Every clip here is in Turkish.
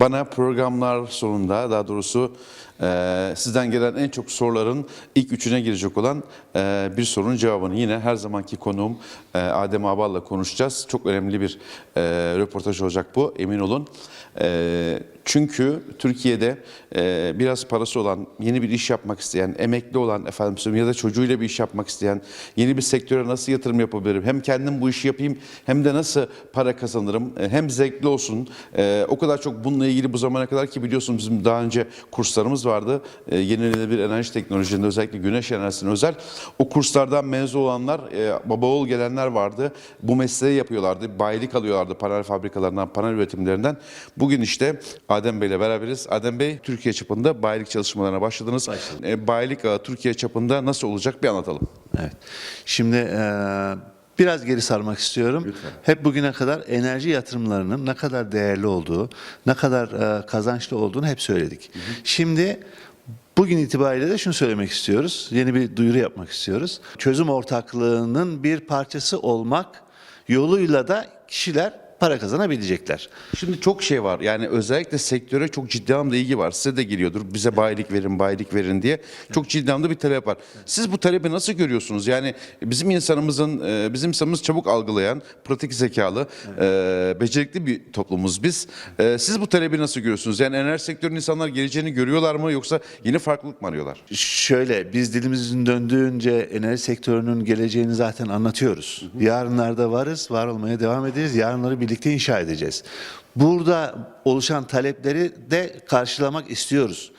Bana programlar sonunda daha doğrusu e, sizden gelen en çok soruların ilk üçüne girecek olan e, bir sorunun cevabını yine her zamanki konuğum e, Adem Abal'la konuşacağız. Çok önemli bir e, röportaj olacak bu emin olun. Çünkü Türkiye'de biraz parası olan, yeni bir iş yapmak isteyen, emekli olan efendim ya da çocuğuyla bir iş yapmak isteyen, yeni bir sektöre nasıl yatırım yapabilirim? Hem kendim bu işi yapayım hem de nasıl para kazanırım? Hem zevkli olsun. O kadar çok bununla ilgili bu zamana kadar ki biliyorsunuz bizim daha önce kurslarımız vardı. E, yenilenebilir enerji teknolojisinde özellikle güneş enerjisine özel. O kurslardan mezun olanlar, e, baba oğul gelenler vardı. Bu mesleği yapıyorlardı. Bayilik alıyorlardı panel fabrikalarından, panel üretimlerinden. Bugün işte Adem Bey ile beraberiz. Adem Bey Türkiye çapında bayilik çalışmalarına başladınız. E, bayilik ağı Türkiye çapında nasıl olacak bir anlatalım. Evet. Şimdi eee, biraz geri sarmak istiyorum. Hep bugüne kadar enerji yatırımlarının ne kadar değerli olduğu, ne kadar eee, kazançlı olduğunu hep söyledik. Şimdi bugün itibariyle de şunu söylemek istiyoruz. Yeni bir duyuru yapmak istiyoruz. Çözüm ortaklığının bir parçası olmak yoluyla da kişiler para kazanabilecekler. Şimdi çok şey var. Yani özellikle sektöre çok ciddi anlamda ilgi var. Size de geliyordur. Bize bayilik verin, bayilik verin diye. Çok ciddi anlamda bir talep var. Siz bu talebi nasıl görüyorsunuz? Yani bizim insanımızın, e, bizim insanımız çabuk algılayan, pratik zekalı, e, becerikli bir toplumuz biz. E, Siz bu talebi nasıl görüyorsunuz? Yani enerji sektörünün insanlar geleceğini görüyorlar mı yoksa yeni farklılık mı arıyorlar? Şöyle biz dilimizin döndüğünce enerji sektörünün geleceğini zaten anlatıyoruz. Yarınlarda varız, var olmaya devam edeceğiz. Yarınları birlikte inşa edeceğiz. Burada oluşan talepleri de karşılamak istiyoruz.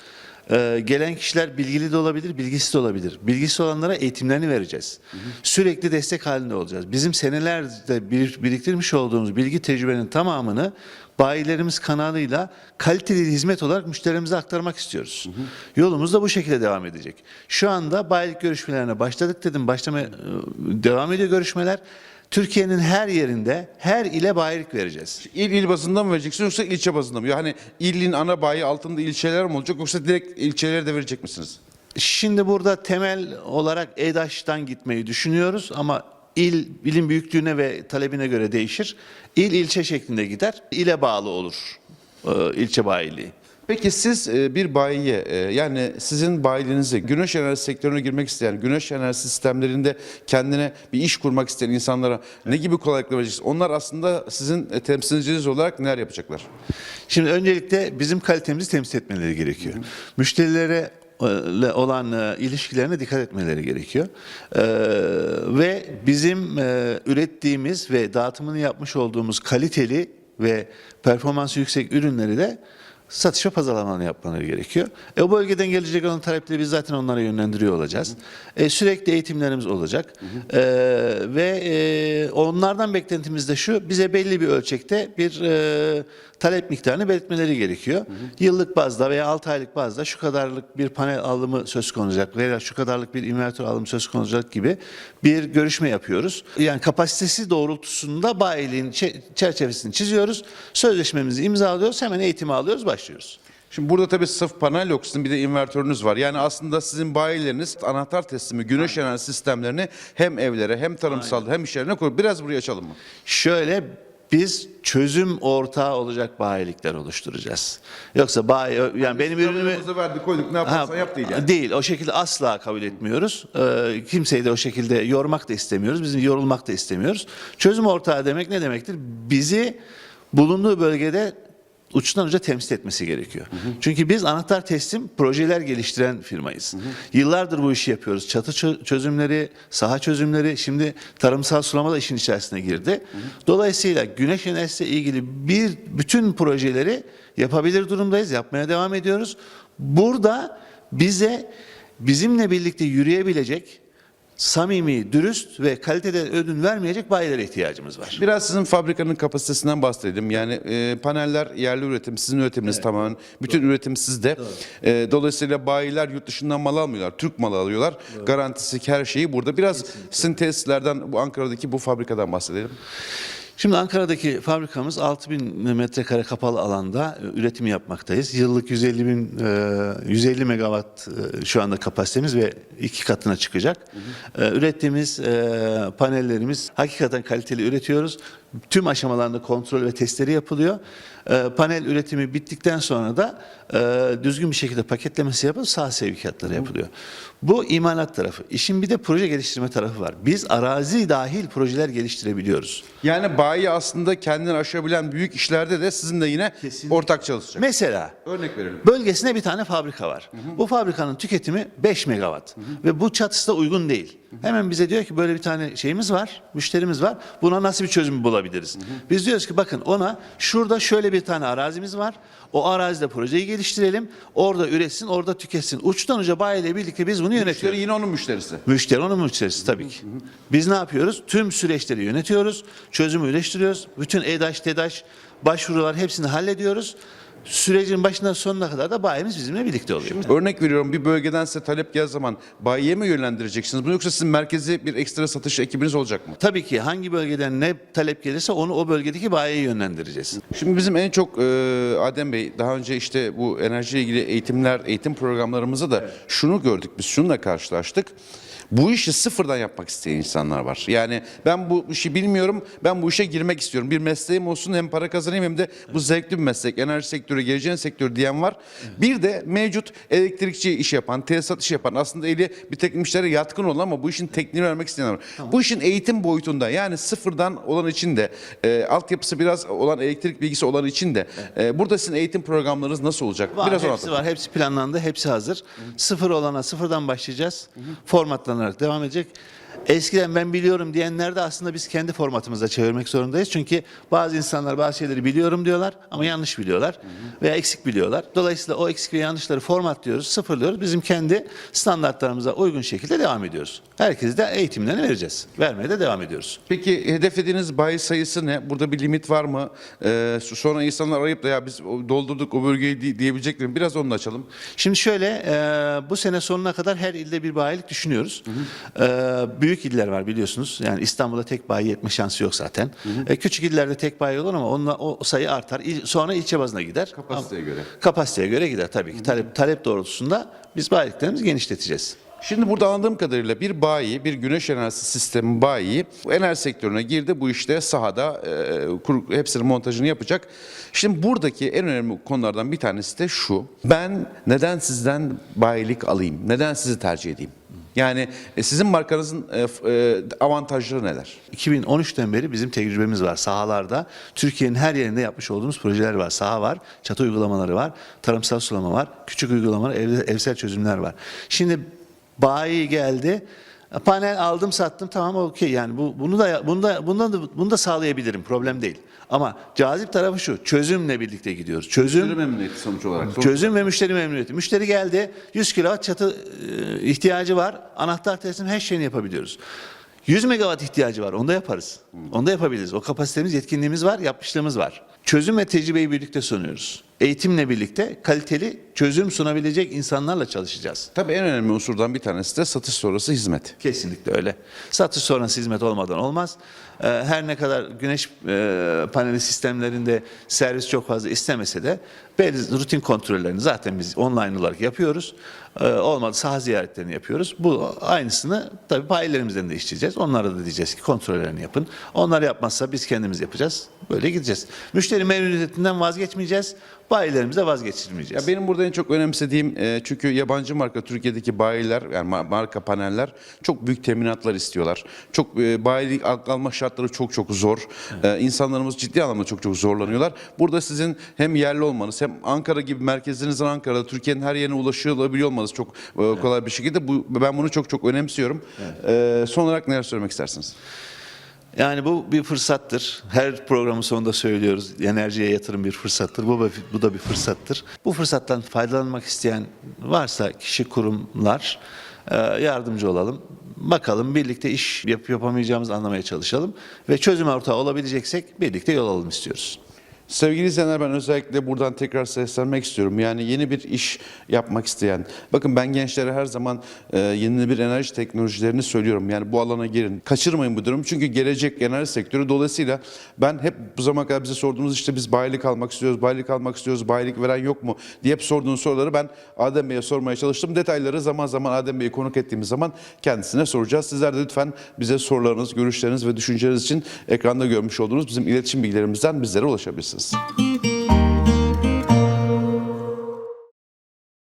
Ee, gelen kişiler bilgili de olabilir, bilgisiz de olabilir. Bilgisiz olanlara eğitimlerini vereceğiz. Sürekli destek halinde olacağız. Bizim senelerde bir, biriktirmiş olduğumuz bilgi tecrübenin tamamını bayilerimiz kanalıyla kaliteli hizmet olarak müşterimize aktarmak istiyoruz. Yolumuz da bu şekilde devam edecek. Şu anda bayilik görüşmelerine başladık dedim. Başlama e, devam ediyor görüşmeler. Türkiye'nin her yerinde her ile bayilik vereceğiz. İl il bazında mı vereceksiniz yoksa ilçe bazında mı? Yani ilin ana bayi altında ilçeler mi olacak yoksa direkt ilçelere de verecek misiniz? Şimdi burada temel olarak EDAŞ'tan gitmeyi düşünüyoruz ama il ilin büyüklüğüne ve talebine göre değişir. İl ilçe şeklinde gider. İle bağlı olur e, ilçe bayiliği. Peki siz e, bir bayiye e, yani sizin bayiliğinize güneş enerjisi sektörüne girmek isteyen, güneş enerjisi sistemlerinde kendine bir iş kurmak isteyen insanlara ne gibi kolaylıklar vereceksiniz? Onlar aslında sizin e, temsilciniz olarak neler yapacaklar? Şimdi öncelikle bizim kalitemizi temsil etmeleri gerekiyor. Müşterilere olan ilişkilerine dikkat etmeleri gerekiyor. Ve bizim e, ürettiğimiz ve dağıtımını yapmış olduğumuz kaliteli ve performansı yüksek ürünleri de satış ve pazarlamalarını yapmaları gerekiyor. E, o bölgeden gelecek olan talepleri biz zaten onlara yönlendiriyor olacağız. E, sürekli eğitimlerimiz olacak. E, ve e, onlardan beklentimiz de şu, bize belli bir ölçekte bir e, talep miktarını belirtmeleri gerekiyor. Yıllık bazda veya 6 aylık bazda şu kadarlık bir panel alımı söz konulacak veya şu kadarlık bir invertör alımı söz konulacak gibi bir görüşme yapıyoruz. Yani kapasitesi doğrultusunda bayiliğin çe- çerçevesini çiziyoruz. Sözleşmemizi imzalıyoruz. Hemen eğitimi alıyoruz, başlıyoruz. Şimdi burada tabii sırf panel yok sizin bir de invertörünüz var. Yani aslında sizin bayileriniz anahtar teslimi güneş enerji sistemlerini hem evlere hem tarımsal hem iş yerine koyuyor. Biraz buraya açalım mı? Şöyle biz çözüm ortağı olacak bayilikler oluşturacağız. Yoksa bayi yani benim ürünümü Ürünümüzü verdik koyduk ne yaparsan yap değil yani. Değil. O şekilde asla kabul etmiyoruz. Ee, kimseyi de o şekilde yormak da istemiyoruz. Bizim yorulmak da istemiyoruz. Çözüm ortağı demek ne demektir? Bizi bulunduğu bölgede uçtan uca temsil etmesi gerekiyor. Çünkü biz anahtar teslim projeler geliştiren firmayız. Yıllardır bu işi yapıyoruz. Çatı çö- çözümleri, saha çözümleri, şimdi tarımsal sulama da işin içerisine girdi. Dolayısıyla güneş enerjisiyle ilgili bir bütün projeleri yapabilir durumdayız. Yapmaya devam ediyoruz. Burada bize bizimle birlikte yürüyebilecek samimi, dürüst ve kaliteden ödün vermeyecek bayilere ihtiyacımız var. Biraz sizin fabrikanın kapasitesinden bahsedelim. Yani e, paneller yerli üretim, sizin üretiminiz tamamen. Bütün üretim sizde. E, dolayısıyla bayiler yurt dışından mal almıyorlar. Türk malı alıyorlar. Garantisi her şeyi burada. Biraz sizin tesislerden, bu Ankara'daki bu fabrikadan bahsedelim. Şimdi Ankara'daki fabrikamız 6000 metrekare kapalı alanda e, üretim yapmaktayız. Yıllık 150 bin, e, 150 megawatt e, şu anda kapasitemiz ve iki katına çıkacak. E, Ürettiğimiz e, panellerimiz hakikaten kaliteli üretiyoruz. Tüm aşamalarında kontrol ve testleri yapılıyor. E, Panel üretimi bittikten sonra da e, düzgün bir şekilde paketlemesi yapılıp sağ sevkiyatları yapılıyor. Bu imalat tarafı. İşin bir de proje geliştirme tarafı var. Biz arazi dahil projeler geliştirebiliyoruz. Yani bayi aslında kendini aşabilen büyük işlerde de sizinle yine Kesinlikle. ortak çalışacak. Mesela Örnek verelim. bölgesine bir tane fabrika var. Bu fabrikanın tüketimi 5 megawatt ve bu çatısı da uygun değil. Hemen bize diyor ki böyle bir tane şeyimiz var, müşterimiz var. Buna nasıl bir çözüm bulabiliriz? Biz diyoruz ki bakın ona şurada şöyle bir tane arazimiz var. O arazide projeyi geliştirelim. Orada üretsin, orada tüketsin. Uçtan uca bayiyle birlikte biz bunu yönetiyoruz. Müşteri yine onun müşterisi. Müşteri onun müşterisi tabii ki. Biz ne yapıyoruz? Tüm süreçleri yönetiyoruz, çözümü üretiştiriyoruz. Bütün EDAŞ, TEDAŞ başvurular hepsini hallediyoruz. Sürecin başından sonuna kadar da bayimiz bizimle birlikte oluyor. Örnek veriyorum bir bölgeden size talep geldiği zaman bayiye mi yönlendireceksiniz bunu yoksa sizin merkezi bir ekstra satış ekibiniz olacak mı? Tabii ki hangi bölgeden ne talep gelirse onu o bölgedeki bayiye yönlendireceğiz. Şimdi bizim en çok e, Adem Bey daha önce işte bu enerjiyle ilgili eğitimler, eğitim programlarımızda da şunu gördük biz şununla karşılaştık. Bu işi sıfırdan yapmak isteyen insanlar var. Yani ben bu işi bilmiyorum, ben bu işe girmek istiyorum. Bir mesleğim olsun hem para kazanayım hem de bu zevkli bir meslek. Enerji sektörü, geleceğin sektörü diyen var. Bir de mevcut elektrikçi iş yapan, tesisat işi yapan aslında eli bir takım işlere yatkın olan ama bu işin tekniğini vermek isteyenler var. Bu işin eğitim boyutunda yani sıfırdan olan için de e, altyapısı biraz olan elektrik bilgisi olan için de e, burada sizin eğitim programlarınız nasıl olacak? Var, biraz hepsi var. Hepsi planlandı. Hepsi hazır. Sıfır olana sıfırdan başlayacağız. Formatlanarak devam edecek. Eskiden ben biliyorum diyenler de aslında biz kendi formatımıza çevirmek zorundayız. Çünkü bazı insanlar bazı şeyleri biliyorum diyorlar ama yanlış biliyorlar veya eksik biliyorlar. Dolayısıyla o eksik ve yanlışları formatlıyoruz, sıfırlıyoruz. Bizim kendi standartlarımıza uygun şekilde devam ediyoruz. Herkese de eğitimlerini vereceğiz. Vermeye de devam ediyoruz. Peki hedeflediğiniz bayi sayısı ne? Burada bir limit var mı? E, sonra insanlar arayıp da ya biz doldurduk o bölgeyi di- diyebilecekler mi? Biraz onu da açalım. Şimdi şöyle e, bu sene sonuna kadar her ilde bir bayilik düşünüyoruz. E, büyük iller var biliyorsunuz. Yani İstanbul'da tek bayi yetme şansı yok zaten. E, küçük illerde tek bayi olur ama onunla o sayı artar. İl- sonra ilçe bazına gider. Kapasiteye Ama- göre. Kapasiteye göre gider tabii ki. Talep, talep doğrultusunda biz bayiliklerimizi genişleteceğiz. Şimdi burada anladığım kadarıyla bir bayi, bir güneş enerjisi sistemi bayi enerji sektörüne girdi. Bu işte sahada e, kur- hepsinin montajını yapacak. Şimdi buradaki en önemli konulardan bir tanesi de şu. Ben neden sizden bayilik alayım? Neden sizi tercih edeyim? Yani e, sizin markanızın e, e, avantajları neler? 2013'ten beri bizim tecrübemiz var sahalarda. Türkiye'nin her yerinde yapmış olduğumuz projeler var. Saha var, çatı uygulamaları var, tarımsal sulama var, küçük uygulamalar, ev- evsel çözümler var. Şimdi bayi geldi. Panel aldım sattım tamam okey yani bu bunu da bunu da bundan da bunu da sağlayabilirim problem değil. Ama cazip tarafı şu çözümle birlikte gidiyoruz. Çözüm memnuniyeti sonuç olarak. Çözüm ve müşteri memnuniyeti. Müşteri geldi 100 kW çatı e, ihtiyacı var. Anahtar teslim her şeyini yapabiliyoruz. 100 megawatt ihtiyacı var. Onu da yaparız. Onu da yapabiliriz. O kapasitemiz, yetkinliğimiz var, yapmışlığımız var. Çözüm ve tecrübeyi birlikte sunuyoruz. Eğitimle birlikte kaliteli çözüm sunabilecek insanlarla çalışacağız. Tabii en önemli unsurdan bir tanesi de satış sonrası hizmet. Kesinlikle öyle. Satış sonrası hizmet olmadan olmaz. Ee, Her ne kadar güneş e, paneli sistemlerinde servis çok fazla istemese de belli rutin kontrollerini zaten biz online olarak yapıyoruz. Ee, Olmadı saha ziyaretlerini yapıyoruz. Bu aynısını tabii bayilerimizden de işleyeceğiz. Onlara da diyeceğiz ki kontrollerini yapın. Onlar yapmazsa biz kendimiz yapacağız. Böyle gideceğiz. Müşteri memnuniyetinden vazgeçmeyeceğiz. Bayilerimize vazgeçirmeyeceğiz. Ya benim burada en çok önemsediğim e, çünkü yabancı marka Türkiye'deki bayiler yani ma- marka paneller çok büyük teminatlar istiyorlar. Çok e, bayilik al- alma şartları çok çok zor. E, insanlarımız ciddi anlamda çok çok zorlanıyorlar. Burada sizin hem yerli olmanız hem Ankara gibi merkezlerinizin Ankara'da Türkiye'nin her yerine ulaşılabiliyor olmanız çok e, kolay bir şekilde bu ben bunu çok çok önemsiyorum. E, son olarak neler söylemek istersiniz? Yani bu bir fırsattır. Her programın sonunda söylüyoruz. Enerjiye yatırım bir fırsattır. Bu, bu da bir fırsattır. Bu fırsattan faydalanmak isteyen varsa kişi kurumlar e, yardımcı olalım. Bakalım birlikte iş yapıp yapamayacağımızı anlamaya çalışalım. Ve çözüm ortağı olabileceksek birlikte yol alalım istiyoruz. Sevgili izleyenler ben özellikle buradan tekrar seslenmek istiyorum. Yani yeni bir iş yapmak isteyen, bakın ben gençlere her zaman e, yenilenebilir enerji teknolojilerini söylüyorum. Yani bu alana girin. Kaçırmayın bu durumu çünkü gelecek enerji sektörü. Dolayısıyla ben hep bu zamana kadar bize sorduğunuz işte biz bayilik almak istiyoruz, bayilik almak istiyoruz, bayilik veren yok mu diye hep sorduğunuz soruları ben Adem Bey'e sormaya çalıştım. Detayları zaman zaman Adem Bey'i konuk ettiğimiz zaman kendisine soracağız. Sizler de lütfen bize sorularınız, görüşleriniz ve düşünceleriniz için ekranda görmüş olduğunuz bizim iletişim bilgilerimizden bizlere ulaşabilirsiniz. crianças.